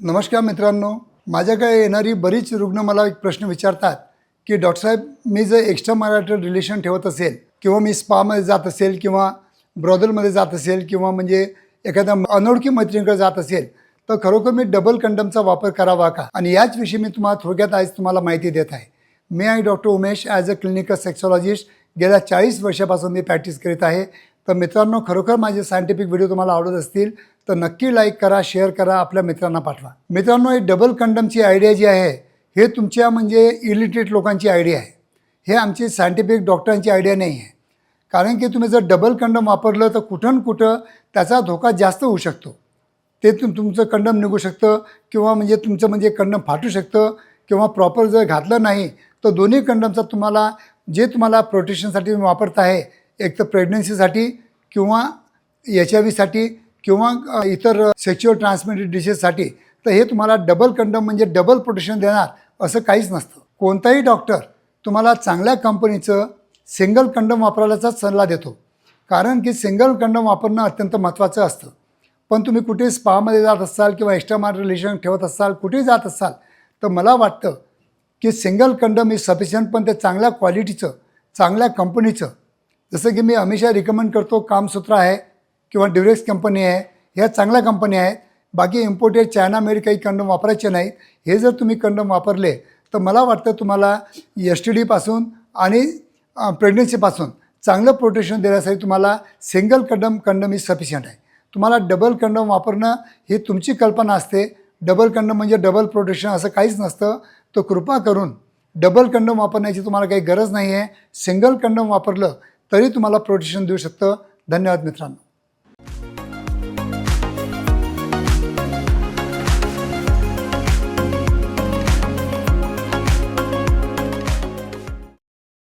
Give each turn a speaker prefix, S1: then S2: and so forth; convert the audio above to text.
S1: नमस्कार मित्रांनो. माझ्याकडे येणारी बरीच रुग्ण मला एक प्रश्न विचारतात की डॉक्टर साहेब मी जर एक्स्ट्रा मॅरिटल रिलेशन ठेवत असेल किंवा मी स्पामध्ये जात असेल किंवा ब्रॉदलमध्ये जात असेल किंवा म्हणजे एखाद्या अनोळखी मैत्रिणीकडे जात असेल तर खरोखर मी डबल कंडमचा वापर करावा का? आणि याच विषयी मी तुम्हाला थोडक्यात आज तुम्हाला माहिती देत आहे. मी आहे doctor Umesh as a clinical sexologist गेल्या चाळीस वर्षापासून मी प्रॅक्टिस करीत आहे. तर मित्रांनो खरोखर माझे सायंटिफिक व्हिडिओ तुम्हाला आवडत असतील तर नक्की लाईक करा शेअर करा आपल्या मित्रांना पाठवा. मित्रांनो ही डबल कंडमची आयडिया जी आहे हे तुमच्या म्हणजे इलिटरेट लोकांची आयडिया आहे. हे आमची सायंटिफिक डॉक्टरांची आयडिया नाही आहे. कारण की तुम्ही जर डबल कंडम वापरलं तर कुठं कुठं त्याचा धोका जास्त होऊ शकतो. ते तुम तुमचं कंडम निघू शकतं किंवा म्हणजे तुमचं म्हणजे कंडम फाटू शकतं किंवा प्रॉपर जर घातलं नाही तर दोन्ही कंडमचा तुम्हाला जे तुम्हाला प्रोटेक्शनसाठी तुम्ही वापरत आहे एक तर प्रेग्नन्सीसाठी किंवा एच आय व्हीसाठी किंवा इतर सेक्च्युअल ट्रान्समिटेड डिशेससाठी तर हे तुम्हाला डबल कंडम म्हणजे डबल प्रोटेक्शन देणार असं काहीच नसतं. कोणताही डॉक्टर तुम्हाला चांगल्या कंपनीचं सिंगल कंडम वापरायलाचाच सल्ला देतो. कारण की सिंगल कंडम वापरणं अत्यंत महत्त्वाचं असतं. पण तुम्ही कुठे स्पामध्ये जात असाल किंवा एक्स्ट्रा मार्ट रिलेशन ठेवत असाल कुठेही जात असाल तर मला वाटतं की सिंगल कंडम इज सफिशियंट पण ते चांगल्या क्वालिटीचं चांगल्या कंपनीचं जसं की मी हमेशा रिकमेंड करतो कामसूत्र आहे किंवा ड्युरेक्स कंपनी आहे ह्या चांगल्या कंपनी आहेत. बाकी इम्पोर्टेड चायना मेड काही कंडम वापरायचे नाहीत. हे जर तुम्ही कंडम वापरले तर मला वाटतं तुम्हाला एस टी डीपासून आणि प्रेग्नन्सीपासून चांगलं प्रोटेक्शन देण्यासाठी तुम्हाला single condom condom is sufficient आहे. तुम्हाला डबल कंडम वापरणं ही तुमची कल्पना असते. डबल कंडम म्हणजे डबल प्रोटेक्शन असं काहीच नसतं. तर कृपा करून डबल कंडम वापरण्याची तुम्हाला काही गरज नाही आहे सिंगल कंडम वापरलं तरी तुम्हाला प्रोटेक्शन देऊ शकतं. धन्यवाद मित्रांनो.